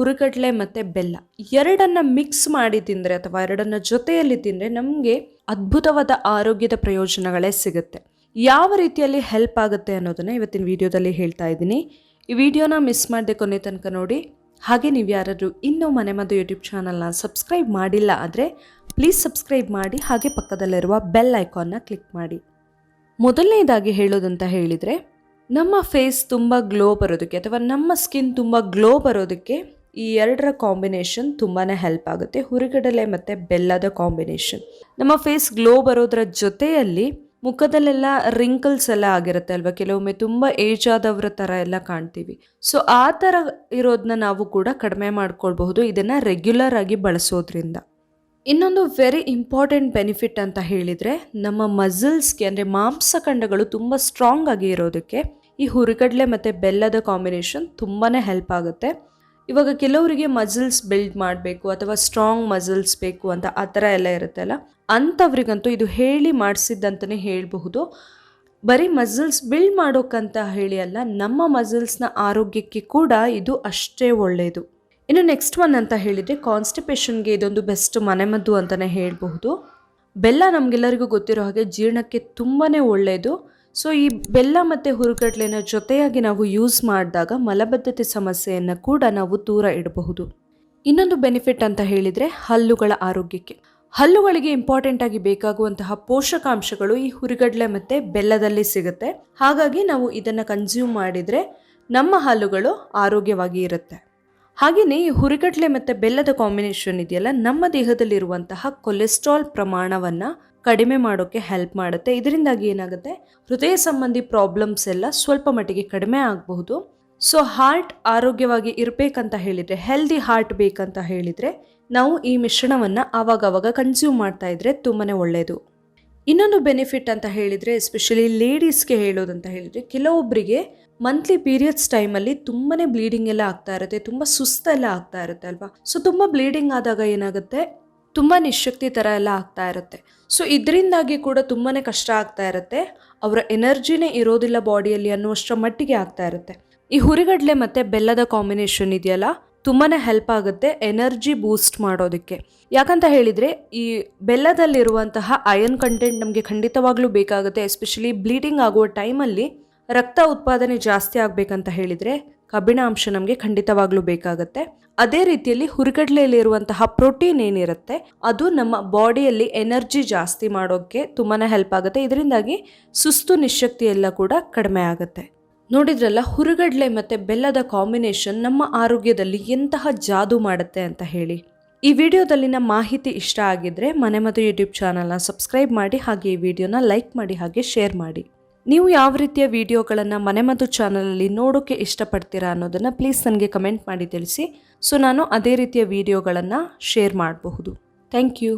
ಹುರುಗಡ್ಲೆ ಮತ್ತು ಬೆಲ್ಲ. ಎರಡನ್ನ ಮಿಕ್ಸ್ ಮಾಡಿ ತಿಂದರೆ ಅಥವಾ ಎರಡನ್ನ ಜೊತೆಯಲ್ಲಿ ತಿಂದರೆ ನಮಗೆ ಅದ್ಭುತವಾದ ಆರೋಗ್ಯದ ಪ್ರಯೋಜನಗಳೇ ಸಿಗುತ್ತೆ. ಯಾವ ರೀತಿಯಲ್ಲಿ ಹೆಲ್ಪ್ ಆಗುತ್ತೆ ಅನ್ನೋದನ್ನು ಇವತ್ತಿನ ವಿಡಿಯೋದಲ್ಲಿ ಹೇಳ್ತಾ ಇದ್ದೀನಿ. ಈ ವಿಡಿಯೋನ ಮಿಸ್ ಮಾಡದೆ ಕೊನೆ ತನಕ ನೋಡಿ. ಹಾಗೆ ನೀವು ಯಾರಾದರೂ ಇನ್ನೂ ಮನೆ ಮದ್ದು ಯೂಟ್ಯೂಬ್ ಚಾನಲ್ನ ಸಬ್ಸ್ಕ್ರೈಬ್ ಮಾಡಿಲ್ಲ ಆದರೆ ಪ್ಲೀಸ್ ಸಬ್ಸ್ಕ್ರೈಬ್ ಮಾಡಿ, ಹಾಗೆ ಪಕ್ಕದಲ್ಲಿರುವ ಬೆಲ್ ಐಕಾನ್ನ ಕ್ಲಿಕ್ ಮಾಡಿ. ಮೊದಲನೇದಾಗಿ ಹೇಳೋದಂತ ಹೇಳಿದರೆ, ನಮ್ಮ ಫೇಸ್ ತುಂಬ ಗ್ಲೋ ಬರೋದಕ್ಕೆ ಅಥವಾ ನಮ್ಮ ಸ್ಕಿನ್ ತುಂಬ ಗ್ಲೋ ಬರೋದಕ್ಕೆ ಈ ಎರಡರ ಕಾಂಬಿನೇಷನ್ ತುಂಬಾ ಹೆಲ್ಪ್ ಆಗುತ್ತೆ. ಹುರಿಗಡಲೆ ಮತ್ತು ಬೆಲ್ಲದ ಕಾಂಬಿನೇಷನ್. ನಮ್ಮ ಫೇಸ್ ಗ್ಲೋ ಬರೋದ್ರ ಜೊತೆಯಲ್ಲಿ ಮುಖದಲ್ಲೆಲ್ಲ ರಿಂಕಲ್ಸ್ ಎಲ್ಲ ಆಗಿರುತ್ತೆ ಅಲ್ವಾ? ಕೆಲವೊಮ್ಮೆ ತುಂಬ ಏಜ್ ಆದವರ ಥರ ಎಲ್ಲ ಕಾಣ್ತೀವಿ. ಸೊ, ಆ ಥರ ಇರೋದನ್ನ ನಾವು ಕೂಡ ಕಡಿಮೆ ಮಾಡ್ಕೊಳ್ಬಹುದು. ಇದನ್ನು ರೆಗ್ಯುಲರ್ ಆಗಿ ಬಳಸೋದ್ರಿಂದ. ಇನ್ನೊಂದು ವೆರಿ ಇಂಪಾರ್ಟೆಂಟ್ ಬೆನಿಫಿಟ್ ಅಂತ ಹೇಳಿದರೆ, ನಮ್ಮ ಮಸಲ್ಸ್ಗೆ ಅಂದರೆ ಮಾಂಸಖಂಡಗಳು ತುಂಬ ಸ್ಟ್ರಾಂಗ್ ಆಗಿ ಇರೋದಕ್ಕೆ ಈ ಹುರಿಗಡಲೆ ಮತ್ತು ಬೆಲ್ಲದ ಕಾಂಬಿನೇಷನ್ ತುಂಬಾ ಹೆಲ್ಪ್ ಆಗುತ್ತೆ. ಇವಾಗ ಕೆಲವರಿಗೆ ಮಸಲ್ಸ್ ಬಿಲ್ಡ್ ಮಾಡಬೇಕು ಅಥವಾ ಸ್ಟ್ರಾಂಗ್ ಮಸಲ್ಸ್ ಬೇಕು ಅಂತ ಆ ಥರ ಎಲ್ಲ ಇರುತ್ತಲ್ಲ ಅಂಥವ್ರಿಗಂತೂ ಇದು ಹೇಳಿ ಮಾಡಿಸಿದ್ದಂತಲೇ ಹೇಳಬಹುದು. ಬರೀ ಮಸಲ್ಸ್ ಬಿಲ್ಡ್ ಮಾಡೋಕ್ಕಂತ ಹೇಳಿ ಅಲ್ಲ, ನಮ್ಮ ಮಸಲ್ಸ್ನ ಆರೋಗ್ಯಕ್ಕೆ ಕೂಡ ಇದು ಅಷ್ಟೇ ಒಳ್ಳೆಯದು ಇನ್ನು ನೆಕ್ಸ್ಟ್ ಒನ್ ಅಂತ ಹೇಳಿದರೆ ಕಾನ್ಸ್ಟಿಪೇಷನ್ಗೆ ಇದೊಂದು ಬೆಸ್ಟ್ ಮನೆಮದ್ದು ಅಂತಲೇ ಹೇಳಬಹುದು. ಬೆಲ್ಲ ನಮಗೆಲ್ಲರಿಗೂ ಗೊತ್ತಿರೋ ಹಾಗೆ ಜೀರ್ಣಕ್ಕೆ ತುಂಬಾ ಒಳ್ಳೆಯದು ಸೊ ಈ ಬೆಲ್ಲ ಮತ್ತು ಹುರುಗಡ್ಲೆನ ಜೊತೆಯಾಗಿ ನಾವು ಯೂಸ್ ಮಾಡಿದಾಗ ಮಲಬದ್ಧತೆ ಸಮಸ್ಯೆಯನ್ನು ಕೂಡ ನಾವು ದೂರ ಇಡಬಹುದು. ಇನ್ನೊಂದು ಬೆನಿಫಿಟ್ ಅಂತ ಹೇಳಿದರೆ ಹಲ್ಲುಗಳ ಆರೋಗ್ಯಕ್ಕೆ. ಹಲ್ಲುಗಳಿಗೆ ಇಂಪಾರ್ಟೆಂಟ್ ಆಗಿ ಬೇಕಾಗುವಂತಹ ಪೋಷಕಾಂಶಗಳು ಈ ಹುರಿಗಡ್ಲೆ ಮತ್ತು ಬೆಲ್ಲದಲ್ಲಿ ಸಿಗುತ್ತೆ. ಹಾಗಾಗಿ ನಾವು ಇದನ್ನು ಕನ್ಸ್ಯೂಮ್ ಮಾಡಿದರೆ ನಮ್ಮ ಹಲ್ಲುಗಳು ಆರೋಗ್ಯವಾಗಿ ಇರುತ್ತೆ. ಹಾಗೆಯೇ ಈ ಹುರಿಗಡ್ಲೆ ಮತ್ತು ಬೆಲ್ಲದ ಕಾಂಬಿನೇಷನ್ ಇದೆಯಲ್ಲ, ನಮ್ಮ ದೇಹದಲ್ಲಿರುವಂತಹ ಕೊಲೆಸ್ಟ್ರಾಲ್ ಪ್ರಮಾಣವನ್ನು ಕಡಿಮೆ ಮಾಡೋಕ್ಕೆ ಹೆಲ್ಪ್ ಮಾಡುತ್ತೆ. ಇದರಿಂದಾಗಿ ಏನಾಗುತ್ತೆ? ಹೃದಯ ಸಂಬಂಧಿ ಪ್ರಾಬ್ಲಮ್ಸ್ ಎಲ್ಲ ಸ್ವಲ್ಪ ಮಟ್ಟಿಗೆ ಕಡಿಮೆ ಆಗಬಹುದು. ಸೊ ಹಾರ್ಟ್ ಆರೋಗ್ಯವಾಗಿ ಇರಬೇಕಂತ ಹೇಳಿದರೆ ಹೆಲ್ದಿ ಹಾರ್ಟ್ ಬೇಕಂತ ಹೇಳಿದರೆ, ನಾವು ಈ ಮಿಶ್ರಣವನ್ನು ಆವಾಗವಾಗ ಕನ್ಸ್ಯೂಮ್ ಮಾಡ್ತಾ ಇದ್ರೆ ತುಂಬಾ ಒಳ್ಳೆಯದು ಇನ್ನೊಂದು ಬೆನಿಫಿಟ್ ಅಂತ ಹೇಳಿದರೆ ಎಸ್ಪೆಷಲಿ ಲೇಡೀಸ್ಗೆ ಹೇಳೋದಂತ ಹೇಳಿದರೆ ಕೆಲವೊಬ್ಬರಿಗೆ ಮಂತ್ಲಿ ಪೀರಿಯಡ್ಸ್ ಟೈಮಲ್ಲಿ ತುಂಬಾ ಬ್ಲೀಡಿಂಗ್ ಎಲ್ಲ ಆಗ್ತಾ ಇರುತ್ತೆ, ತುಂಬ ಸುಸ್ತೆಲ್ಲ ಆಗ್ತಾ ಇರುತ್ತೆ ಅಲ್ವಾ? ಸೊ ತುಂಬ ಬ್ಲೀಡಿಂಗ್ ಆದಾಗ ಏನಾಗುತ್ತೆ? ತುಂಬ ನಿಶಕ್ತಿ ಥರ ಎಲ್ಲ ಆಗ್ತಾ ಇರುತ್ತೆ. ಸೊ ಇದರಿಂದಾಗಿ ಕೂಡ ತುಂಬಾ ಕಷ್ಟ ಆಗ್ತಾ ಇರುತ್ತೆ. ಅವರ ಎನರ್ಜಿನೇ ಇರೋದಿಲ್ಲ ಬಾಡಿಯಲ್ಲಿ ಅನ್ನುವಷ್ಟರ ಮಟ್ಟಿಗೆ ಆಗ್ತಾ ಇರುತ್ತೆ. ಈ ಹುರಿಗಡಲೆ ಮತ್ತು ಬೆಲ್ಲದ ಕಾಂಬಿನೇಷನ್ ಇದೆಯಲ್ಲ ತುಂಬಾ ಹೆಲ್ಪ್ ಆಗುತ್ತೆ ಎನರ್ಜಿ ಬೂಸ್ಟ್ ಮಾಡೋದಕ್ಕೆ. ಯಾಕಂತ ಹೇಳಿದರೆ, ಈ ಬೆಲ್ಲದಲ್ಲಿರುವಂತಹ ಅಯನ್ ಕಂಟೆಂಟ್ ನಮಗೆ ಖಂಡಿತವಾಗ್ಲೂ ಬೇಕಾಗುತ್ತೆ ಎಸ್ಪೆಷಲಿ ಬ್ಲೀಡಿಂಗ್ ಆಗುವ ಟೈಮಲ್ಲಿ ರಕ್ತ ಉತ್ಪಾದನೆ ಜಾಸ್ತಿ ಆಗಬೇಕಂತ ಹೇಳಿದರೆ ಕಬ್ಬಿಣ ಅಂಶ ನಮಗೆ ಖಂಡಿತವಾಗ್ಲೂ ಬೇಕಾಗುತ್ತೆ. ಅದೇ ರೀತಿಯಲ್ಲಿ ಹುರುಗಡಲೆಯಲ್ಲಿರುವಂತಹ ಪ್ರೋಟೀನ್ ಏನಿರುತ್ತೆ, ಅದು ನಮ್ಮ ಬಾಡಿಯಲ್ಲಿ ಎನರ್ಜಿ ಜಾಸ್ತಿ ಮಾಡೋಕ್ಕೆ ತುಂಬಾ ಹೆಲ್ಪ್ ಆಗುತ್ತೆ. ಇದರಿಂದಾಗಿ ಸುಸ್ತು ನಿಶಕ್ತಿ ಎಲ್ಲ ಕೂಡ ಕಡಿಮೆ ಆಗುತ್ತೆ. ನೋಡಿದ್ರಲ್ಲ, ಹುರುಗಡ್ಲೆ ಮತ್ತು ಬೆಲ್ಲದ ಕಾಂಬಿನೇಷನ್ ನಮ್ಮ ಆರೋಗ್ಯದಲ್ಲಿ ಎಂತಹ ಜಾದು ಮಾಡುತ್ತೆ ಅಂತ ಹೇಳಿ. ಈ ವಿಡಿಯೋದಲ್ಲಿನ ಮಾಹಿತಿ ಇಷ್ಟ ಆಗಿದ್ರೆ ಮನೆ ಮತ್ತು ಯೂಟ್ಯೂಬ್ ಚಾನಲ್ನ ಸಬ್ಸ್ಕ್ರೈಬ್ ಮಾಡಿ ಹಾಗೆ ಈ ವಿಡಿಯೋನ ಲೈಕ್ ಮಾಡಿ ಹಾಗೆ ಶೇರ್ ಮಾಡಿ. ನೀವು ಯಾವ ರೀತಿಯ ವಿಡಿಯೋಗಳನ್ನು ಮನೆ ಮತ್ತು ಚಾನಲಲ್ಲಿ ನೋಡೋಕ್ಕೆ ಇಷ್ಟಪಡ್ತೀರಾ ಅನ್ನೋದನ್ನು ಪ್ಲೀಸ್ ನನಗೆ ಕಮೆಂಟ್ ಮಾಡಿ ತಿಳಿಸಿ. ಸೊ ನಾನು ಅದೇ ರೀತಿಯ ವಿಡಿಯೋಗಳನ್ನು ಶೇರ್ ಮಾಡಬಹುದು. Thank you